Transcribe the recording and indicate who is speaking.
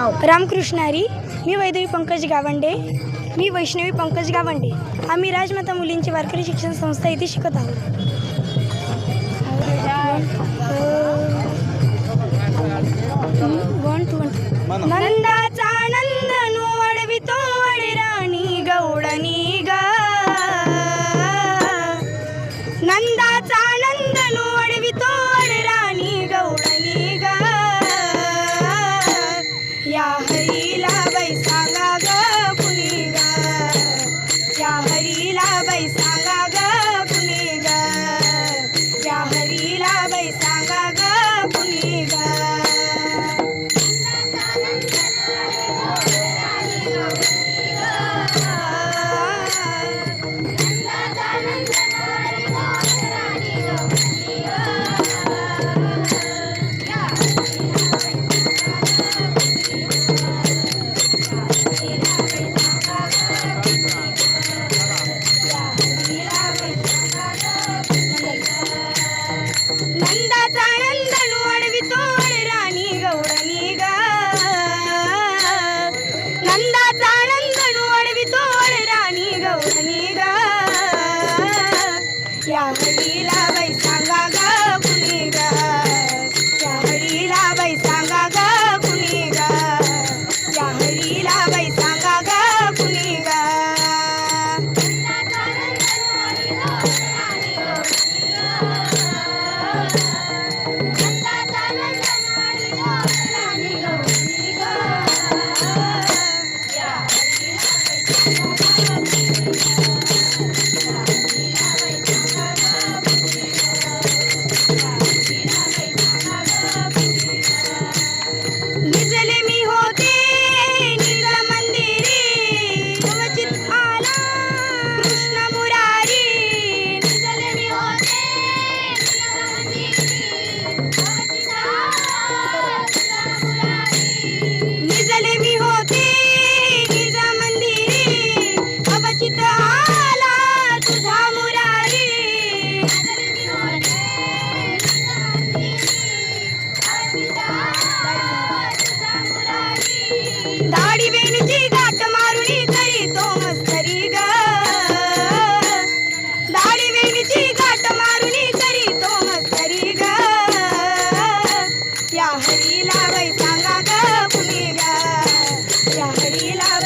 Speaker 1: रामकृष्णारी मी वैदेवी पंकज गावंडे मी वैष्णवी पंकज गावंडे आम्ही राजमाता मुलींची वारकरी शिक्षण संस्था इथे शिकत आहोत वन टू वन காதலி दाढी वेणची गाठ मारुणी करी तो मस्तरी ग. दाढी वेणची गाठ मारुणी करी तो मस्तरी ग. या हरीला वै सांगा ग या हरीला